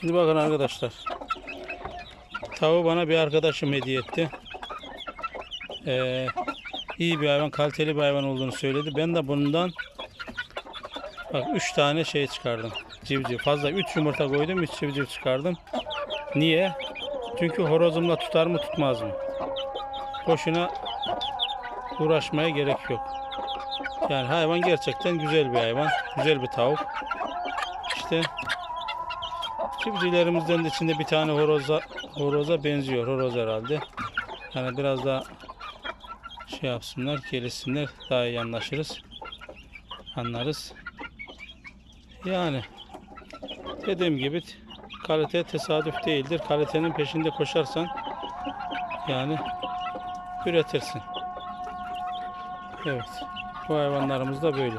Şimdi bakın arkadaşlar. Tavuğu bana bir arkadaşım hediye etti. Ee, iyi bir hayvan, kaliteli bir hayvan olduğunu söyledi. Ben de bundan bak 3 tane şey çıkardım. Civciv. Fazla 3 yumurta koydum, 3 civciv çıkardım. Niye? Çünkü horozumla tutar mı tutmaz mı? Boşuna uğraşmaya gerek yok. Yani hayvan gerçekten güzel bir hayvan. Güzel bir tavuk. İşte civcivlerimizden de içinde bir tane horoza horoza benziyor. Horoz herhalde. Yani biraz daha şey yapsınlar, gelişsinler. Daha iyi anlaşırız. Anlarız. Yani dediğim gibi kalite tesadüf değildir. Kalitenin peşinde koşarsan yani üretirsin. Evet. Bu hayvanlarımız da böyle.